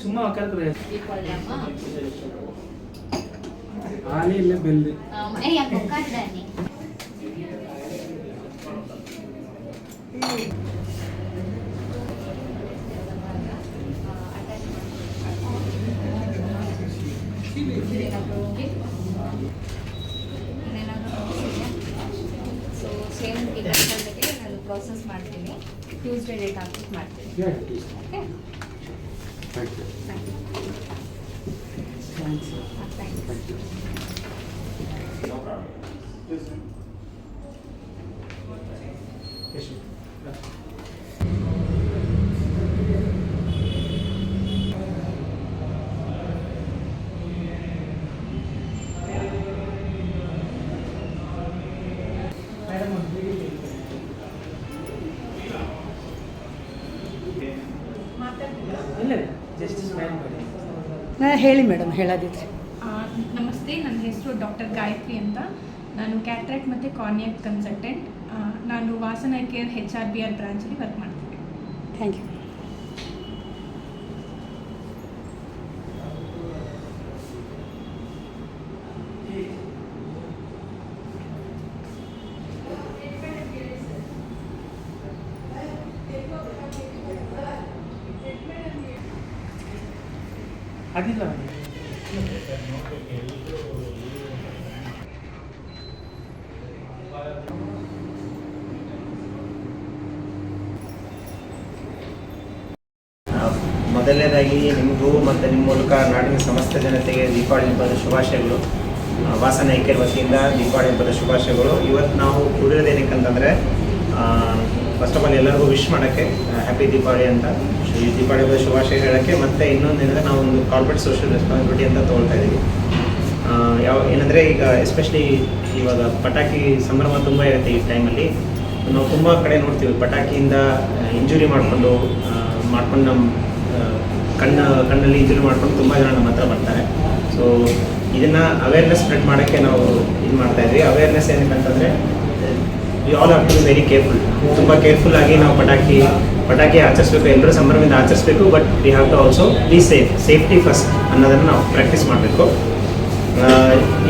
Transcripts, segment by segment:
சும்மா உட்காந்து Dikolama. ஆளே இல்லை bell Um, eh, yang bukan Dani. Tuesday date ಹಾಕ್ಬಿಟ್ಟು ಮಾಡ್ತೀನಿ okay thank you thank you thank you ಇಲ್ಲ ಜಸ್ಟ್ ನಾ ಹೇಳಿ ಮೇಡಮ್ ಹೇಳೋದಿದ್ರೆ. ಆ, ನಮಸ್ತೆ ನನ್ನ ಹೆಸರು ಡಾಕ್ಟರ್ ಗಾಯತ್ರಿ ಅಂತ. ನಾನು ಕ್ಯಾಟ್ರಾಕ್ಟ್ ಮತ್ತು ಕಾರ್ನಿಯಾ ಕನ್ಸಲ್ಟೆಂಟ್. ನಾನು Vasan care H R B R ಬ್ರಾಂಚಲ್ಲಿ work ಮಾಡ್ತೀನಿ ಥ್ಯಾಂಕ್ ಯು ಅದಿಲ್ಲ ಮೊದಲನೇದಾಗಿ ನಿಮಗೂ ಮತ್ತು ನಿಮ್ಮ ಮೂಲಕ ನಾಡಿನ ಸಮಸ್ತ ಜನತೆಗೆ ದೀಪಾವಳಿ ಹಬ್ಬದ ಶುಭಾಶಯಗಳು. ವಾಸನ ಐಕ್ಯರ ವತಿಯಿಂದ ದೀಪಾವಳಿ ಹಬ್ಬದ ಶುಭಾಶಯಗಳು. ಇವತ್ತು ನಾವು ಕೂಡಿರೋದೇನಕ್ಕಂತಂದರೆ ಫಸ್ಟ್ ಆಫ್ ಆಲ್ ಎಲ್ಲರಿಗೂ ವಿಶ್ ಮಾಡೋಕ್ಕೆ ಹ್ಯಾಪಿ ದೀಪಾವಳಿ ಅಂತ. ಈ ದೀಪಾವಳಿ ಹಬ್ಬದ ಶುಭಾಶಯ ಹೇಳೋಕ್ಕೆ ಮತ್ತು ಇನ್ನೊಂದು ಏನಂದರೆ ನಾವು ಒಂದು ಕಾರ್ಪೊರೇಟ್ ಸೋಷಿಯಲ್ ರೆಸ್ಪಾನ್ಸಿಬಿಲಿಟಿ ಅಂತ ತೊಗೊಳ್ತಾ ಇದ್ದೀವಿ ಯಾವ, ಏನಂದರೆ ಈಗ ಎಸ್ಪೆಷಲಿ ಇವಾಗ ಪಟಾಕಿ ಸಂಭ್ರಮ ತುಂಬ ಇರುತ್ತೆ ಈ ಟೈಮಲ್ಲಿ ನಾವು ತುಂಬ ಕಡೆ ನೋಡ್ತೀವಿ, ಪಟಾಕಿಯಿಂದ ಇಂಜುರಿ ಮಾಡಿಕೊಂಡು ಮಾಡ್ಕೊಂಡು ನಮ್ಮ ಕಣ್ಣು, ಕಣ್ಣಲ್ಲಿ ಇಂಜುರಿ ಮಾಡ್ಕೊಂಡು ತುಂಬ ಜನ ನಮ್ಮ ಹತ್ರ ಬರ್ತಾರೆ. ಸೊ ಇದನ್ನು ಅವೇರ್ನೆಸ್ ಸ್ಪ್ರೆಡ್ ಮಾಡೋಕ್ಕೆ ನಾವು ಇದು ಮಾಡ್ತಾಯಿದ್ವಿ awareness ಏನಕ್ಕಂತಂದರೆ we all have to very careful ತುಂಬ ಕೇರ್ಫುಲ್ ಆಗಿ ನಾವು ಪಟಾಕಿ ಪಟಾಕಿ ಆಚರಿಸ್ಬೇಕು, ಎಲ್ಲರೂ ಸಂಭ್ರಮದಿಂದ ಆಚರಿಸಬೇಕು but we have to also be safe safety first ಅನ್ನೋದನ್ನು ನಾವು ಪ್ರಾಕ್ಟೀಸ್ ಮಾಡಬೇಕು.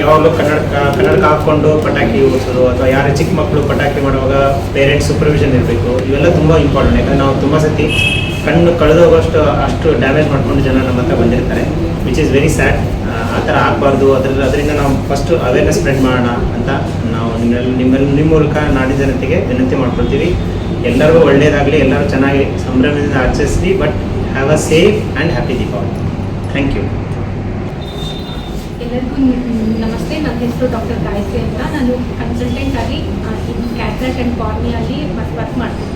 ಯಾವಾಗಲೂ ಕನ್ನಡ ಕನ್ನಡಕ ಹಾಕ್ಕೊಂಡು ಪಟಾಕಿ ಓಡಿಸೋದು ಅಥವಾ ಯಾರು ಚಿಕ್ಕ ಮಕ್ಕಳು ಪಟಾಕಿ ಮಾಡುವಾಗ ಪೇರೆಂಟ್ಸ್ ಸೂಪರ್ವಿಷನ್ ಇರಬೇಕು. ಇವೆಲ್ಲ ತುಂಬ ಇಂಪಾರ್ಟೆಂಟ್ ಯಾಕಂದರೆ ನಾವು ತುಂಬ ಸತಿ ಕಣ್ಣು ಕಳೆದೋಗೋಷ್ಟು ಅಷ್ಟು ಡ್ಯಾಮೇಜ್ ಮಾಡಿಕೊಂಡು ಜನ ನಮ್ಮ ಹತ್ರ ಬಂದಿರ್ತಾರೆ. ವಿಚ್ ಇಸ್ ವೆರಿ ಸ್ಯಾಡ್ ಆ ಥರ ಆಗಬಾರ್ದು. ಅದ್ರ ಅದರಿಂದ ನಾವು ಫಸ್ಟ್ ಅವೇರ್ನೆಸ್ ಸ್ಪ್ರೆಡ್ ಮಾಡೋಣ ಅಂತ ನಾವು ನಿಮ್ಮಲ್ಲಿ ನಿಮ್ಮಲ್ಲಿ ನಿಮ್ಮ ಮೂಲಕ ನಾಡಿನ ಜನತೆಗೆ ವಿನಂತಿ ಮಾಡ್ಕೊಳ್ತೀವಿ. ಎಲ್ಲರಿಗೂ ಒಳ್ಳೆಯದಾಗಲಿ ಎಲ್ಲರೂ ಚೆನ್ನಾಗಿ ಸಂಭ್ರಮದಿಂದ ಆಚರಿಸಲಿ but have a safe and happy Deepavali thank you ಎಲ್ಲರಿಗೂ ನಮಸ್ತೆ. ನನ್ನ ಹೆಸರು ಡಾಕ್ಟರ್ ಗಾಯತ್ರಿ ಅಂತ. ನಾನು ಕನ್ಸಲ್ಟೆಂಟ್ ಆಗಿ ಕ್ಯಾಟ್ರಾಕ್ ಆ್ಯಂಡ್ ಕಾರ್ನಿಯಲ್ಲಿ ವರ್ಕ್ ಮಾಡ್ತಿದ್ದೀನಿ.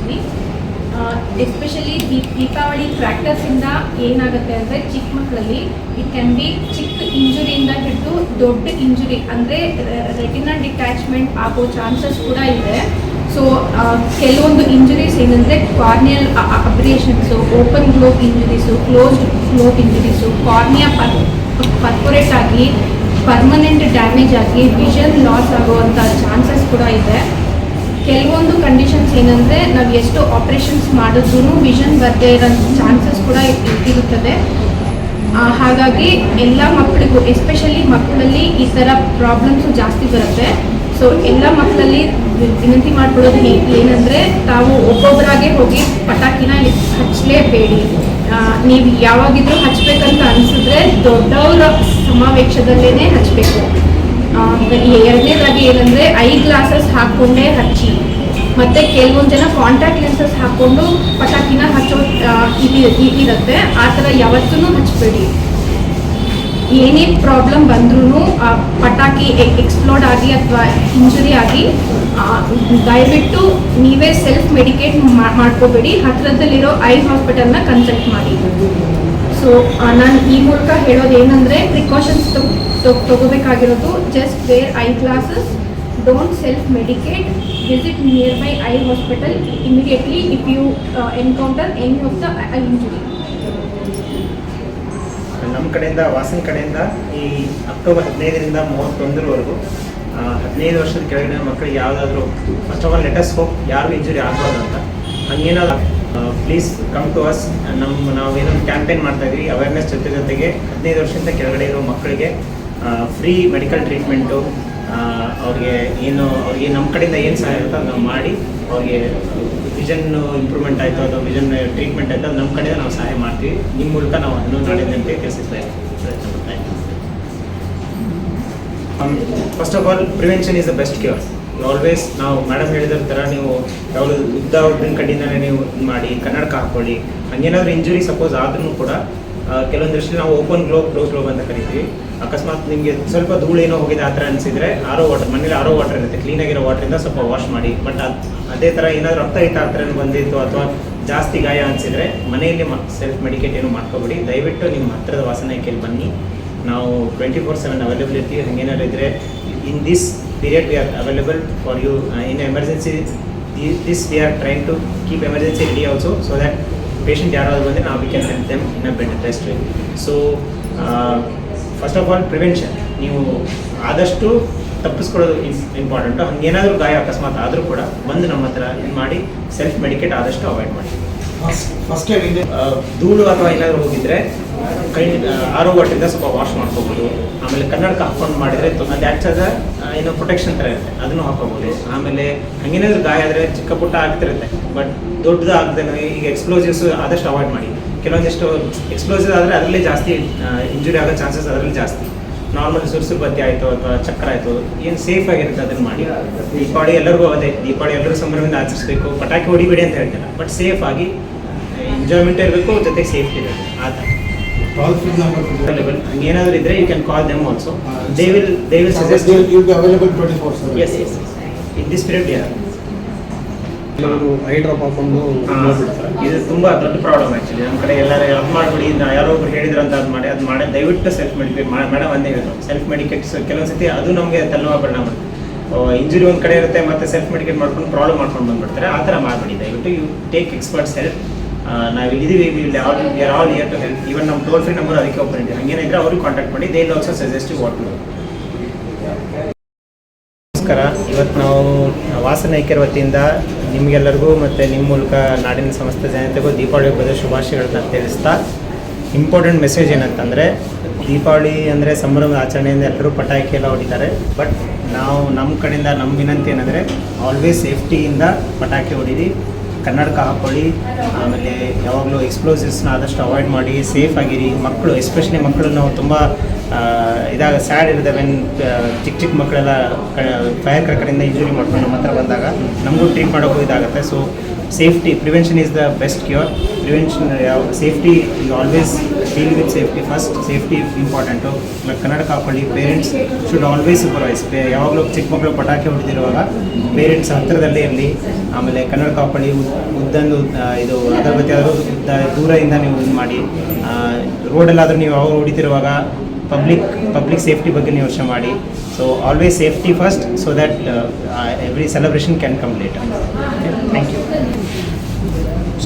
ಎಸ್ಪೆಷಲಿ ದೀಪ್ ದೀಪಾವಳಿ ಕ್ರ್ಯಾಕರ್ಸಿಂದ ಏನಾಗುತ್ತೆ ಅಂದರೆ ಚಿಕ್ಕ ಮಕ್ಕಳಲ್ಲಿ ಇಟ್ ಕ್ಯಾನ್ ಬಿ ಚಿಕ್ಕ ಇಂಜುರಿಯಿಂದ ಹಿಡಿದು ದೊಡ್ಡ ಇಂಜುರಿ ಅಂದರೆ ರೆಟಿನಾ ಡಿಟ್ಯಾಚ್ಮೆಂಟ್ ಆಗೋ ಚಾನ್ಸಸ್ ಕೂಡ ಇದೆ. ಸೊ ಕೆಲವೊಂದು ಇಂಜುರೀಸ್ ಏನಂದರೆ corneal abrasions open globe injuries closed globe injuries cornea per perforate ಆಗಿ ಪರ್ಮನೆಂಟ್ ಡ್ಯಾಮೇಜ್ ಆಗಿ ವಿಷನ್ ಲಾಸ್ ಆಗುವಂಥ ಚಾನ್ಸಸ್ ಕೂಡ ಇದೆ. ಕೆಲವೊಂದು ಕಂಡೀಷನ್ಸ್ ಏನಂದರೆ ನಾವು ಎಷ್ಟು ಆಪ್ರೇಷನ್ಸ್ ಮಾಡಿದ್ರೂ ವಿಷನ್ ಬರದೇ ಇರೋ ಚಾನ್ಸಸ್ ಕೂಡ ಇರುತ್ತದೆ ಹಾಗಾಗಿ ಎಲ್ಲ ಮಕ್ಕಳಿಗೂ ಎಸ್ಪೆಷಲಿ ಮಕ್ಕಳಲ್ಲಿ ಈ ಥರ ಪ್ರಾಬ್ಲಮ್ಸು ಜಾಸ್ತಿ ಬರುತ್ತೆ. ಸೊ ಎಲ್ಲ ಮಕ್ಕಳಲ್ಲಿ ವಿನಂತಿ ಮಾಡ್ಕೊಳ್ಳೋದು ಏನಂದರೆ ತಾವು ಒಬ್ಬೊಬ್ಬರಾಗೆ ಹೋಗಿ ಪಟಾಕಿನ ಹಚ್ಚಲೇಬೇಡಿ ನೀವು ಯಾವಾಗಿದ್ರೂ ಹಚ್ಬೇಕಂತ ಅನಿಸಿದ್ರೆ ದೊಡ್ಡವರ ಸಮಾವೇಶದಲ್ಲೇ ಹಚ್ಚಬೇಕು ಎರಡನೇದಾಗಿ ಏನಂದ್ರೆ ಐ ಗ್ಲಾಸಸ್ ಹಾಕ್ಕೊಂಡೇ ಹಚ್ಚಿ. ಮತ್ತೆ ಕೆಲವೊಂದು ಜನ ಕಾಂಟ್ಯಾಕ್ಟ್ ಲೆನ್ಸಸ್ ಹಾಕೊಂಡು ಪಟಾಕಿನ ಹಚ್ಚೋ ಇದು ಇರುತ್ತೆ ಆ ಥರ ಯಾವತ್ತೂ ಹಚ್ಚಬೇಡಿ ಏನೇ ಪ್ರಾಬ್ಲಮ್ ಬಂದ್ರೂ ಪಟಾಕಿ ಎಕ್ಸ್ಪ್ಲೋಡ್ ಆಗಿ ಅಥವಾ ಇಂಜುರಿ ಆಗಿ ದಯವಿಟ್ಟು ನೀವೇ ಸೆಲ್ಫ್ ಮೆಡಿಕೇಟ್ ಮಾಡ್ಕೋಬೇಡಿ. ಹತ್ರದಲ್ಲಿರೋ ಐ ಹಾಸ್ಪಿಟಲ್ನ ಕನ್ಸಲ್ಟ್ ಮಾಡಿ. ಸೊ ನಾನು ಈ ಮೂಲಕ ಹೇಳೋದು ಏನಂದರೆ precautions ತಗೋಬೇಕಾಗಿರೋದು just wear eye glasses don't self medicate visit near by eye hospital immediately if you encounter any of the eye injury ನಮ್ಮ ಕಡೆಯಿಂದ, ವಾಸನ ಕಡೆಯಿಂದ ಈ ಅಕ್ಟೋಬರ್ ಹದಿನೈದರಿಂದ ಮೂವತ್ತೊಂದರವರೆಗೂ ಹದಿನೈದು ವರ್ಷದ ಕೆಳಗಿನ ಮಕ್ಕಳಿಗೆ ಯಾವುದಾದ್ರೂ first of all let us hope ಯಾರು ಇಂಜುರಿ ಆಗ್ಬಾರ್ದು ಅಂತ ಹಂಗೇನಲ್ಲ ಪ್ಲೀಸ್ ಕಮ್ ಟು ಅಸ್ ನಮ್ಮ ನಾವು ಏನೊಂದು ಕ್ಯಾಂಪೇನ್ ಮಾಡ್ತಾ ಇದ್ವಿ. ಅವೇರ್ನೆಸ್ ಜೊತೆ ಜೊತೆಗೆ ಹದಿನೈದು ವರ್ಷದಿಂದ ಕೆಳಗಡೆ ಇರೋ ಮಕ್ಕಳಿಗೆ ಫ್ರೀ ಮೆಡಿಕಲ್ ಟ್ರೀಟ್ಮೆಂಟು ಅವ್ರಿಗೆ ಏನು, ಅವ್ರಿಗೆ ನಮ್ಮ ಕಡೆಯಿಂದ ಏನು ಸಹಾಯ ಇರುತ್ತೋ ಅದು ನಾವು ಮಾಡಿ ಅವ್ರಿಗೆ ವಿಷನ್ ಇಂಪ್ರೂವ್ಮೆಂಟ್ ಆಯಿತು ಅಥವಾ ವಿಷನ್ ಟ್ರೀಟ್ಮೆಂಟ್ ಆಯಿತು ಅದು ನಮ್ಮ ಕಡೆಯಿಂದ ನಾವು ಸಹಾಯ ಮಾಡ್ತೀವಿ. ನಿಮ್ಮ ಮೂಲಕ ನಾವು ಹನ್ನೊಂದು ನಾಡಿನಂತೆ ತಿಳಿಸಿ ಪ್ರಯತ್ನ ಮಾಡ್ತಾ ಇದ್ದೀವಿ. First of all prevention is the best cure always ನಾವು ಮೇಡಮ್ ಹೇಳಿದ್ರ ಥರ ನೀವು ಯಾವ್ದು ಉದ್ದ ಉದ್ದಿನ ಕಡೆಯಿಂದಲೇ ನೀವು ಮಾಡಿ ಕನ್ನಡಕ್ಕೆ ಹಾಕ್ಕೊಳ್ಳಿ ಹಂಗೇನಾದ್ರೂ ಇಂಜುರಿ ಸಪೋಸ್ ಆದ್ರೂ ಕೂಡ ಕೆಲವೊಂದು ದೃಷ್ಟಿ ನಾವು ಓಪನ್ ಗ್ಲೋಬ್ ಕ್ಲೋಸ್ ಗ್ಲೋಬ್ ಅಂತ ಕರಿತೀವಿ. ಅಕಸ್ಮಾತ್ ನಿಮಗೆ ಸ್ವಲ್ಪ ಧೂಳು ಏನೋ ಹೋಗಿದೆ ಆ ಥರ ಅನಿಸಿದ್ರೆ ಆರೋ ವಾಟರ್ ಮನೇಲಿ ಆರೋ ವಾಟರ್ ಇರುತ್ತೆ. ಕ್ಲೀನಾಗಿರೋ ವಾಟರಿಂದ ಸ್ವಲ್ಪ ವಾಶ್ ಮಾಡಿ. ಬಟ್ ಅದು, ಅದೇ ಥರ ಏನಾದರೂ ರಕ್ತ ಹಿತ ಆ ಥರ ಬಂದಿತ್ತು ಅಥವಾ ಜಾಸ್ತಿ ಗಾಯ ಅನಿಸಿದ್ರೆ ಮನೆಯಲ್ಲಿ ಸೆಲ್ಫ್ ಮೆಡಿಕೇಟ್ ಏನು ಮಾಡ್ಕೋಬೇಡಿ. ದಯವಿಟ್ಟು ನಿಮ್ಮ ಹತ್ತಿರದ ವಾಸನಾಯ್ಕೆಯಲ್ಲಿ ಬನ್ನಿ. ನಾವು ಟ್ವೆಂಟಿ ಫೋರ್ ಸೆವೆನ್ ಅವೈಲೇಬಲ್ ಇರ್ತೀವಿ ಹಂಗೇನಾದ್ರು ಇದ್ದರೆ in this period we are available for you in emergency this we are train to keep emergency ready also so that patient ಯಾರಾದರೂ ಬಂದರೆ ನಾವು we can help them in a better test so first of all prevention ನೀವು ಆದಷ್ಟು ತಪ್ಪಿಸ್ಕೊಳ್ಳೋದು is important ಹಂಗೇನಾದರೂ ಗಾಯ ಅಕಸ್ಮಾತ್ ಆದರೂ ಕೂಡ ಬಂದು ನಮ್ಮ ಹತ್ರ ಇದು ಮಾಡಿ ಸೆಲ್ಫ್ ಮೆಡಿಕೇಟ್ ಆದಷ್ಟು ಅವಾಯ್ಡ್ ಮಾಡಿ. ಫಸ್ಟ್ ಧೂಳು ಅಥವಾ ಏನಾದರೂ ಹೋಗಿದ್ರೆ ಕೈ ಆರೋ ವಾಟರಿಂದ ಸ್ವಲ್ಪ ವಾಶ್ ಮಾಡ್ಕೋಬೋದು. ಆಮೇಲೆ ಕನ್ನಡಕ ಹಾಕೊಂಡು ಮಾಡಿದರೆ ಅದು ಆ್ಯಕ್ಚುದ ಏನೋ ಪ್ರೊಟೆಕ್ಷನ್ ಥರ ಇರುತ್ತೆ. ಅದನ್ನು ಹಾಕೋಬೋದು. ಆಮೇಲೆ ಹಂಗೇನಾದ್ರೂ ಗಾಯ ಆದರೆ ಚಿಕ್ಕ ಪುಟ್ಟ ಆಗ್ತಿರುತ್ತೆ. ಬಟ್ ದೊಡ್ಡದು ಆಗದೆ ಈಗ ಎಕ್ಸ್ಪ್ಲೋಸಿವ್ಸ್ ಆದಷ್ಟು ಅವಾಯ್ಡ್ ಮಾಡಿ. ಕೆಲವೊಂದಿಷ್ಟು ಎಕ್ಸ್ಪ್ಲೋಸಿವ್ ಆದರೆ ಅದರಲ್ಲೇ ಜಾಸ್ತಿ ಇಂಜುರಿ ಆಗೋ ಚಾನ್ಸಸ್ ಅದರಲ್ಲಿ ಜಾಸ್ತಿ. ನಾರ್ಮಲ್ ಸುರ್ಸು ಬತ್ತಿ ಆಯಿತು ಅಥವಾ ಚಕ್ರ ಆಯಿತು, ಏನು ಸೇಫ್ ಆಗಿರುತ್ತೆ ಅದನ್ನು ಮಾಡಿ. ದೀಪಾವಳಿ ಎಲ್ಲರಿಗೂ ಅದೇ. ದೀಪಾವಳಿ ಎಲ್ಲರೂ ಸಂಭ್ರಮದಿಂದ ಆಚರಿಸಬೇಕು. ಪಟಾಕಿ ಹೊಡಿಬೇಡಿ ಅಂತ ಹೇಳ್ತಾರೆ ಬಟ್ ಸೇಫ್ ಆಗಿ ಎಂಜಾಯ್ಮೆಂಟ್ ಇರಬೇಕು, ಜೊತೆಗೆ ಸೇಫ್ಟಿ ಇರಬೇಕು ಆ ಥರ. Also they will they will suggest you be available twenty four seven S S in this period ಯಾರು ಕೆಲವರು ಐ ಡ್ರಾಪ್ ಹಾಕೊಂಡು ಹೋಗ್ಬಿಡ್ತಾರೆ ಇದು ತುಂಬಾ ದೊಡ್ಡ ಪ್ರಾಬ್ಲಮ್ ಆಕ್ಚುಲಿ ನಮ್ಮ ಕಡೆ ಎಲ್ಲರೂ ಅದು ಮಾಡ್ಬಿಡಿ ನಾ ಯಾರೋ ಒಬ್ರು ಹೇಳಿದ್ರು ಅಂತ ಅದು ಮಾಡಿ ಅದು ಮಾಡಿ ದಯವಿಟ್ಟು ಸೆಲ್ಫ್ ಮೆಡಿಕೇಟ್ ಮೇಡಮ್ ಒಂದೇ ಹೇಳಿದ್ರು ಸೆಲ್ಫ್ ಮೆಡಿಕೇಟ್ಸ್ ಕೆಲವೊಂದು ಸತಿ ಅದು ನಮಗೆ ತಲ್ಲುವ ಪರಿಣಾಮ. ಇಂಜುರಿ ಒಂದು ಕಡೆ ಇರುತ್ತೆ ಮತ್ತೆ ಸೆಲ್ಫ್ ಮೆಡಿಕೇಟ್ ಮಾಡ್ಕೊಂಡು ಪ್ರಾಬ್ಲಮ್ ಮಾಡ್ಕೊಂಡು ಬಂದ್ಬಿಡ್ತಾರೆ. ಆ ಥರ ಮಾಡಬೇಡಿ ದಯವಿಟ್ಟು. ಯು ಟೇಕ್ ಎಕ್ಸ್ಪರ್ಟ್ ಹೆಲ್ಪ್ ನಾವು ಇಲ್ಲಿದ್ದೀವಿ we all we are all here to help even ನಮ್ಮ ಟೋಲ್ ಫ್ರೀ ನಂಬರ್ ಅದಕ್ಕೆ ಓಪನ್ ಇದೆ ಹಂಗೇನಿದ್ರೆ ಅವ್ರಿಗೆ ಕಾಂಟ್ಯಾಕ್ಟ್ ಮಾಡಿ ದೇ ಆಲ್ಸೋ ಸಜೆಸ್ಟ್ ವಾಟ್ ನಮಸ್ಕಾರ. ಇವತ್ತು ನಾವು ವಾಸನ ವತಿಯಿಂದ ನಿಮಗೆಲ್ಲರಿಗೂ ಮತ್ತು ನಿಮ್ಮ ಮೂಲಕ ನಾಡಿನ ಸಮಸ್ತ ಜನತೆಗೂ ದೀಪಾವಳಿ ಹಬ್ಬದ ಶುಭಾಶಯಗಳನ್ನ ತಿಳಿಸ್ತಾ ಇಂಪಾರ್ಟೆಂಟ್ ಮೆಸೇಜ್ ಏನಂತಂದರೆ, ದೀಪಾವಳಿ ಅಂದರೆ ಸಂಭ್ರಮದ ಆಚರಣೆಯಿಂದ ಎಲ್ಲರೂ ಪಟಾಕಿ ಎಲ್ಲ ಹೊಡಿತಾರೆ. ಬಟ್ ನಾವು ನಮ್ಮ ಕಡೆಯಿಂದ ನಮ್ಮ ವಿನಂತಿ ಏನಂದರೆ ಆಲ್ವೇಸ್ ಸೇಫ್ಟಿಯಿಂದ ಪಟಾಕಿ ಹೊಡೀರಿ. ಕನ್ನಡಕ ಹಾಕ್ಕೊಳ್ಳಿ ಆಮೇಲೆ ಯಾವಾಗಲೂ ಎಕ್ಸ್ಪ್ಲೋಸಿವ್ಸ್ನ ಆದಷ್ಟು ಅವಾಯ್ಡ್ ಮಾಡಿ ಸೇಫ್ ಆಗಿರಿ. ಮಕ್ಕಳು ಎಸ್ಪೆಷಲಿ ಮಕ್ಕಳು ನಾವು ತುಂಬ ಇದಾಗ ಸ್ಯಾಡ್ ಇರುತ್ತೆ ವೆನ್ ಚಿಕ್ಕ ಚಿಕ್ಕ ಮಕ್ಕಳೆಲ್ಲ ಫೈರ್ ಕ್ರಕರಿಂದ ಇಂಜುರಿ ಮಾಡ್ಕೊಂಡು ನಮ್ಮ ಹತ್ರ ಬಂದಾಗ. ನಮಗೂ ಟ್ರೀಟ್ ಮಾಡೋಕ್ಕೂ ಇದಾಗುತ್ತೆ. So safety prevention is the best cure prevention ಯಾವ ಸೇಫ್ಟಿ ಈಗ always deal with safety first safety important ಕನ್ನಡಕ ಹಾಕೊಳ್ಳಿ ಪೇರೆಂಟ್ಸ್ ಶುಡ್ ಆಲ್ವೇಸ್ ಸೂಪರ್ವೈಸ್ ಯಾವಾಗಲೂ ಚಿಕ್ಕ ಮಕ್ಕಳು ಪಟಾಕಿ ಹೊಡೆದಿರುವಾಗ ಪೇರೆಂಟ್ಸ್ ಹತ್ತಿರದಲ್ಲೇ ಇರಲಿ. ಆಮೇಲೆ ಕನ್ನಡ ಹಾಕ್ಕೊಳ್ಳಿ ಉದ್- ಉದ್ದಂದು ಇದು ಅಗರಬತ್ತಿ ಆದರೂ ದೂರದಿಂದ ನೀವು ಇದು ಮಾಡಿ. ರೋಡಲ್ಲಾದರೂ ನೀವು ಯಾವಾಗ ಹೊಡಿತಿರುವಾಗ ಪಬ್ಲಿಕ್ ಪಬ್ಲಿಕ್ ಸೇಫ್ಟಿ ಬಗ್ಗೆ ನೀವು ಯೋಚನೆ ಮಾಡಿ. So always safety first so that every celebration can complete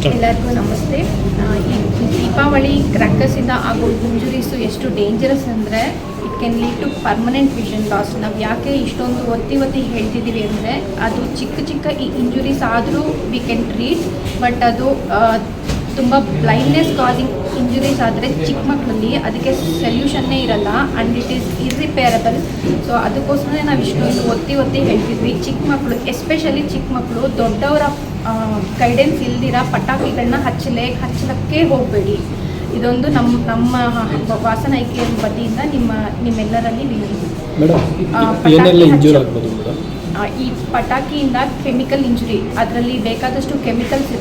ಎಲ್ಲರಿಗೂ ನಮಸ್ತೆ. ಈ ದೀಪಾವಳಿ ಕ್ರ್ಯಾಕರ್ಸಿಂದ ಆಗೋ ಇಂಜುರೀಸು ಎಷ್ಟು ಡೇಂಜರಸ್ ಅಂದರೆ it can lead to permanent vision loss ನಾವು ಯಾಕೆ ಇಷ್ಟೊಂದು ಒತ್ತಿ ಒತ್ತಿ ಹೇಳ್ತಿದ್ದೀವಿ ಅಂದರೆ ಅದು ಚಿಕ್ಕ ಚಿಕ್ಕ ಈ ಇಂಜುರೀಸ್ ಆದರೂ ವಿ ಕ್ಯಾನ್ ಟ್ರೀಟ್ ಬಟ್ ಅದು ತುಂಬ ಬ್ಲೈಂಡ್ನೆಸ್ ಕಾಸಿಂಗ್ ಇಂಜುರೀಸ್ ಆದರೆ ಚಿಕ್ಕ ಮಕ್ಕಳಲ್ಲಿ ಅದಕ್ಕೆ ಸೊಲ್ಯೂಷನ್ನೇ ಇರಲ್ಲ and it is irreparable so ಅದಕ್ಕೋಸ್ಕರ ನಾವು ಇಷ್ಟೊಂದು ಒತ್ತಿ ಒತ್ತಿ ಹೇಳ್ತಿದ್ವಿ. ಚಿಕ್ಕ ಮಕ್ಕಳು ಎಸ್ಪೆಷಲಿ ಚಿಕ್ಕ ಮಕ್ಕಳು ದೊಡ್ಡವರ ಗೈಡೆನ್ಸ್ ಇಲ್ದಿರ ಪಟಾಕಿಗಳನ್ನ ಹಚ್ಚಲೇ ಹಚ್ಚಲಕ್ಕೆ ಹೋಗಬೇಡಿ. ಇದೊಂದು ನಮ್ಮ ನಮ್ಮ ವಾಸನ ಐಕೆಯ ವತಿಯಿಂದ ನಿಮ್ಮ ನಿಮ್ಮೆಲ್ಲರಲ್ಲಿ ಈ ಪಟಾಕಿಯಿಂದ ಕೆಮಿಕಲ್ ಇಂಜುರಿ ಅದರಲ್ಲಿ ಬೇಕಾದಷ್ಟು ಕೆಮಿಕಲ್ಸ್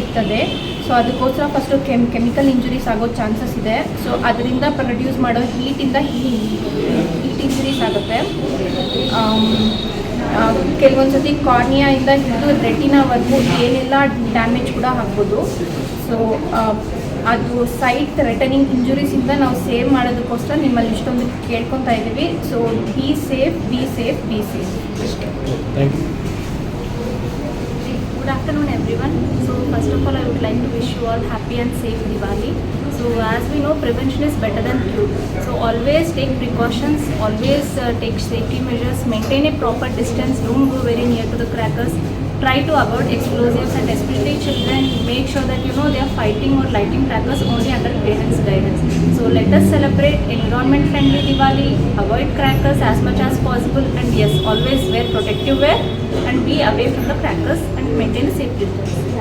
ಇರ್ತದೆ. ಸೊ ಅದಕ್ಕೋಸ್ಕರ ಫಸ್ಟು ಕೆಮ್ ಕೆಮಿಕಲ್ ಇಂಜುರೀಸ್ ಆಗೋ ಚಾನ್ಸಸ್ ಇದೆ. ಸೊ ಅದರಿಂದ ಪ್ರೊಡ್ಯೂಸ್ ಮಾಡೋ ಹೀಟಿಂದ ಹೀಟ್ ಇಂಜುರೀಸ್ ಆಗುತ್ತೆ. ಕೆಲವೊಂದು ಸತಿ ಕಾರ್ನಿಯಾಯಿಂದ ಹಿಡಿದು ರೆಟಿನಾವರೆಗೂ ಏನೆಲ್ಲ ಡ್ಯಾಮೇಜ್ ಕೂಡ ಆಗ್ಬೋದು. ಸೊ ಅದು ಸೈಟ್ ರೆಟನಿಂಗ್ ಇಂಜುರೀಸಿಂದ ನಾವು ಸೇವ್ ಮಾಡೋದಕ್ಕೋಸ್ಕರ ನಿಮ್ಮಲ್ಲಿ ಇಷ್ಟೊಂದು ಕೇಳ್ಕೊತಾ ಇದ್ದೀವಿ. So be safe be safe be safe thank Good afternoon everyone. So first of all I would like to wish you all happy and safe Diwali. So as we know prevention is better than cure. So always take precautions, always uh, take safety measures, maintain a proper distance, don't go very near to the crackers. Try to avoid explosives and especially children make sure that you know they are fighting or lighting crackers only under parents guidance. So let us celebrate environment friendly Diwali, avoid crackers as much as possible and yes always wear protective wear and be away from the crackers Maintain sempre. same.